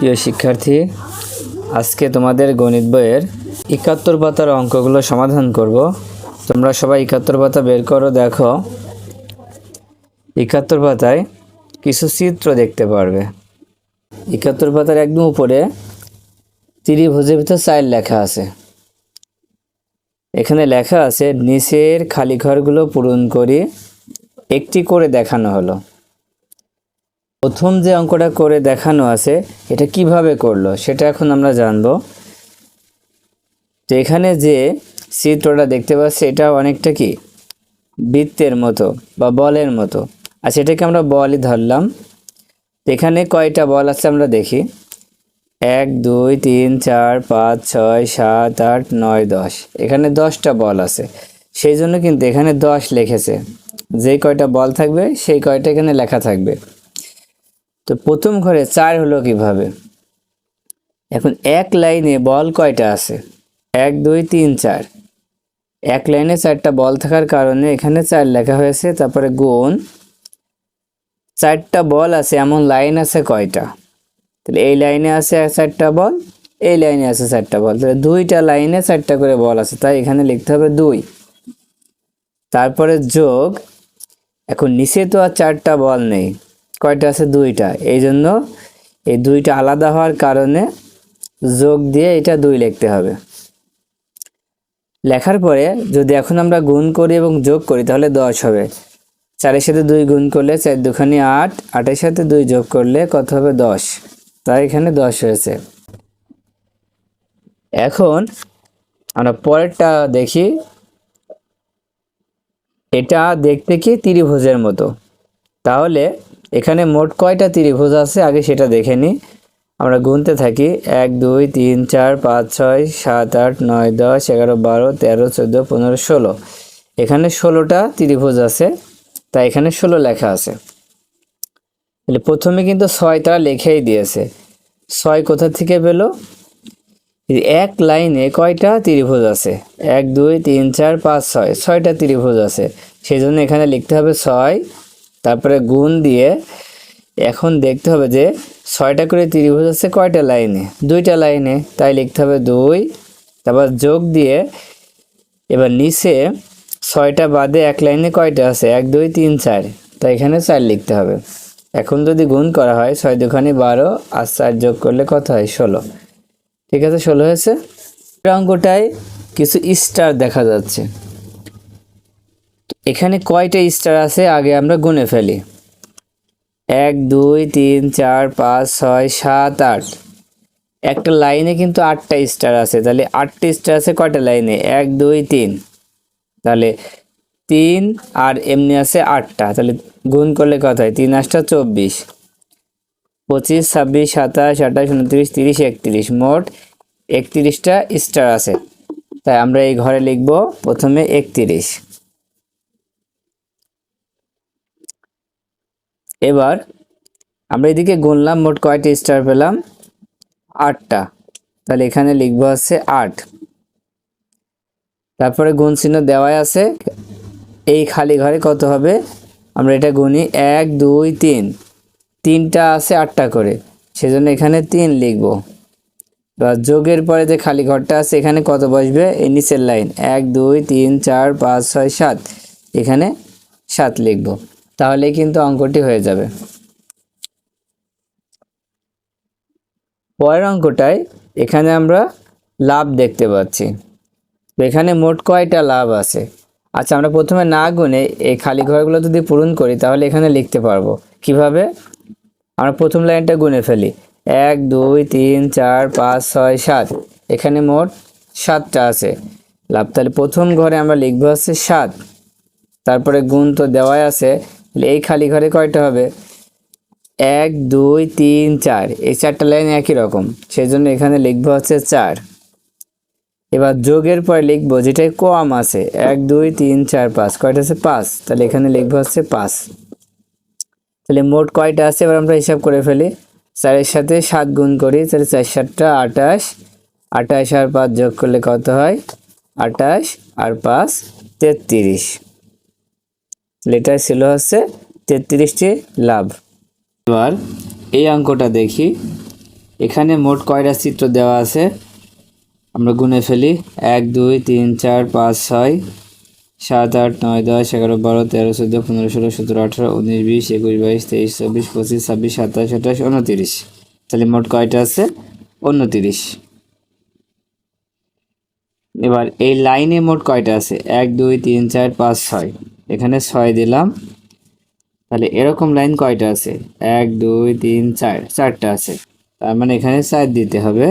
প্রিয় শিক্ষার্থী, আজকে তোমাদের গণিত বইয়ের একাত্তর পাতার অঙ্কগুলো সমাধান করব। তোমরা সবাই একাত্তর পাতা বের করো, দেখো। একাত্তর পাতায় কিছু চিত্র দেখতে পারবে। একাত্তর পাতার একদম উপরে ত্রিভুজের ভিতর চাইল লেখা আছে। এখানে লেখা আছে, নিচের খালি ঘরগুলো পূরণ করি একটি করে দেখানো হলো। প্রথম যে অঙ্কটা করে দেখানো আছে, এটা কীভাবে করল সেটা এখন আমরা জানব। তো এখানে যে চিত্রটা দেখতে পাচ্ছি, এটা অনেকটা কি? বৃত্তের মতো বা বলের মতো। আচ্ছা এটাকে আমরা বলই ধরলাম। এখানে কয়টা বল আছে আমরা দেখি। এক, দুই, তিন, চার, পাঁচ, ছয়, সাত, আট, নয়, দশ। এখানে দশটা বল আছে। সেই জন্য কিন্তু এখানে দশ লিখেছে। যে কয়টা বল থাকবে, সেই কয়টা এখানে লেখা থাকবে। তো প্রথম ঘরে চার হলো কীভাবে? এখন এক লাইনে বল কয়টা আছে? এক, দুই, তিন, চার। এক লাইনে চারটা বল থাকার কারণে এখানে চার লেখা হয়েছে, তারপরে গুণ। চারটা বল আছে, এমন লাইন আছে কয়টা? তাহলে এই লাইনে আছে চারটা বল, এই লাইনে আছে চারটা বল। তাহলে দুইটা লাইনে চারটা করে বল আছে, তাই এখানে লিখতে হবে দুই। তারপরে যোগ, এখন নিচে তো আর চারটা বল নেই। কয়টা আছে? দুইটা। এই জন্য এই দুইটা আলাদা হওয়ার কারণে যোগ দিয়ে এটা দুই লিখতে হবে। লেখার পরে যদি এখন আমরা গুণ করি এবং যোগ করি, তাহলে দশ হবে। চারের সাথে দুই গুণ করলে চার দুখানি আট, আটের সাথে দুই যোগ করলে কত হবে? দশ। তাই এখানে দশ হয়েছে। এখন আমরা পরেরটা দেখি। এটা দেখতে কি ত্রিভুজের মতো। তাহলে এখানে মোট কয়টা ত্রিভুজ আছে? আগে সেটা দেখে নিই আমরা গুনতে থাকি। এক, দুই, তিন, চার, পাঁচ, ছয়, সাত, আট, নয়, দশ, এগারো, বারো, তেরো, চোদ্দ, পনেরো, ষোলো। এখানে ষোলোটা ত্রিভুজ আছে। তাই এখানে ষোলো লেখা আছে। তাহলে প্রথমে কিন্তু ছয় তারা লিখেই দিয়েছে। ছয় কোথা থেকে পেল? এক লাইনে কয়টা ত্রিভুজ আছে? এক, দুই, তিন, চার, পাঁচ, ছয়। ছয়টা ত্রিভুজ আছে। সেই জন্য এখানে লিখতে হবে ছয় তারপরে গুণ দিয়ে এখন দেখতে হবে যে ছয়টা করে ত্রিভুজ আছে কয়টা লাইনে? দুইটা লাইনে। তাই লিখতে হবে দুই। তারপর যোগ দিয়ে এবার নিচে ছয়টা বাদে এক লাইনে কয়টা আছে? এক, দুই, তিন, চার। তাই এখানে চার লিখতে হবে। এখন যদি গুণ করা হয়, ছয় দুখানি বারো আর চার যোগ করলে কত হয়? ষোলো। ঠিক আছে? ষোলো হয়েছে? অঙ্কটায় কিছু স্টার দেখা যাচ্ছে। এখানে কয়টা স্টার আছে আগে আমরা গুনে ফেলি? এক, দুই, তিন, চার, পাঁচ, ছয়, সাত, আট। একটা লাইনে কিন্তু আটটা স্টার আছে, তাহলে আটটা স্টার আছে কয়টা লাইনে? এক, দুই, তিন। তাহলে তিন আর এমনি আছে আটটা, তাহলে গুণ করলে কত হয়? তিন আটটা চব্বিশ। পঁচিশ, ছাব্বিশ, সাতাশ, আঠাশ, উনত্রিশ, তিরিশ, একত্রিশ। মোট একত্রিশটা স্টার আছে। তাই আমরা এই ঘরে লিখব প্রথমে একত্রিশ। এবার আমরা এদিকে গুনলাম মোট কয়টা স্টার পেলাম? আটটা। তাহলে এখানে লিখব হচ্ছে আট। তারপরে গুণ চিহ্ন দেওয়াই আছে। এই খালি ঘরে কত হবে? আমরা এটা গুনি এক, দুই, তিন। তিনটা আছে আটটা করে। সেজন্য এখানে তিন লিখব। এবার যোগের পরে যে খালি ঘরটা আছে, এখানে কত বসবে? এই নিচের লাইন। এক, দুই, তিন, চার, পাঁচ, ছয়, সাত। এখানে সাত লিখব। তাহলে কিন্তু অঙ্কটি হয়ে যাবে। পরের অঙ্কটায় এখানে আমরা লাভ দেখতে পাচ্ছি। তো এখানে মোট কয়টা লাভ আছে? আচ্ছা আমরা প্রথমে না গুনে এই খালি ঘরগুলো যদি পূরণ করি, তাহলে এখানে লিখতে পারব। কীভাবে? আমরা প্রথম লাইনটা গুনে ফেলি। এক, দুই, তিন, চার, পাঁচ, ছয়, সাত। এখানে মোট সাতটা আছে। লাভ তাহলে প্রথম ঘরে আমরা লিখব হচ্ছে সাত। তারপরে গুণ তো দেওয়াই আছে। তাহলে এই খালি ঘরে কয়টা হবে? এক, দুই, তিন, চার। এই চারটা লাইন একই রকম। সেই জন্য এখানে লিখব হচ্ছে চার। এবার যোগের পরে লিখব যেটাই কম আছে, এক, দুই, তিন, চার, পাঁচ। কয়টা আছে? পাঁচ। তাহলে এখানে লিখব হচ্ছে পাঁচ। তাহলে মোট কয়টা আছে? এবার আমরা হিসাব করে ফেলি। চারের সাথে সাত গুণ করি, তাহলে চার সাতটা আটাশ আটাশ আর পাঁচ যোগ করলে কত হয়? আটাশ আর পাঁচ তেত্রিশ। এটা ছিল হচ্ছে তেত্রিশটি লাভ। এবার এই অঙ্কটা দেখি। এখানে মোট কয়টা চিত্র দেওয়া আছে? আমরা গুনে ফেলি। এক, দুই, তিন, চার, পাঁচ, ছয়, সাত, আট, নয়, দশ, এগারো, বারো, তেরো, চোদ্দ, পনেরো, ষোলো, সতেরো, আঠারো, উনিশ, বিশ, একুশ, বাইশ, তেইশ, চব্বিশ, পঁচিশ, ছাব্বিশ, সাতাশ, আঠাশ, উনতিরিশ। তাহলে মোট কয়টা আছে? উনতিরিশ। এবার এই লাইনে মোট কয়টা আছে? এক, দুই, তিন, চার, পাঁচ, ছয়। এখানে ছয় দিলাম। তাহলে এরকম লাইন কয়টা আছে? এক, দুই, তিন, চার, চারটা আছে। তার মানে এখানে চার দিতে হবে।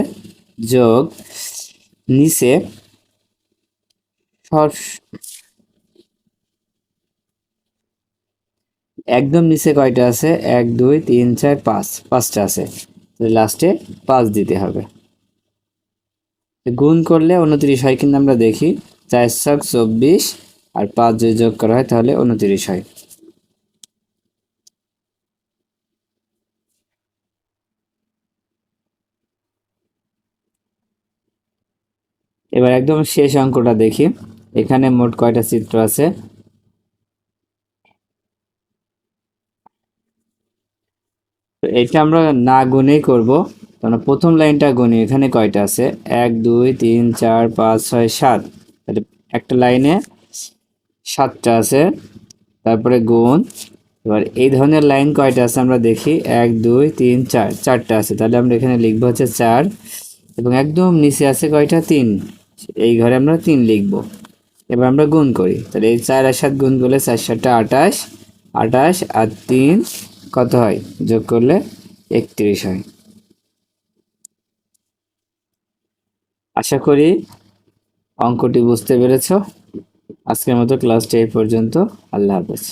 যোগ নিচে একদম নিচে কয়টা আছে? এক, দুই, তিন, চার, পাঁচ, পাঁচটা আছে। লাস্টে পাঁচ দিতে হবে। গুণ করলে উনত্রিশ হয় কিন্তু আমরা দেখি। চার ছক চব্বিশ আর পাঁচ যদি যোগ করা হয় তাহলে উনত্রিশ হয়। এবার একদম শেষ অঙ্কটা দেখি। এখানে মোট কয়টা চিত্র আছে? এটা আমরা না গুনেই করব। কারণ প্রথম লাইনটা গুনি, এখানে কয়টা আছে? এক, দুই, তিন, চার, পাঁচ, ছয়, সাত। একটা লাইনে সাতটা আছে। তারপরে গুণ। এবার এই ধরনের লাইন কয়টা আছে আমরা দেখি। এক, দুই, তিন, চার, চারটা আছে। তাহলে আমরা এখানে লিখব হচ্ছে চার। এবং একদম নিচে আছে কয়টা? তিন। এই ঘরে আমরা তিন লিখব। এবার আমরা গুণ করি। তাহলে এই চার আর সাত গুণ করলে চার, সাতটা আঠাশ। আঠাশ আর তিন কত হয়? যোগ করলে একত্রিশ হয়। আশা করি অঙ্কটি বুঝতে পেরেছ। আজকের মতো ক্লাসটা এই পর্যন্ত। আল্লাহ হাফেজ।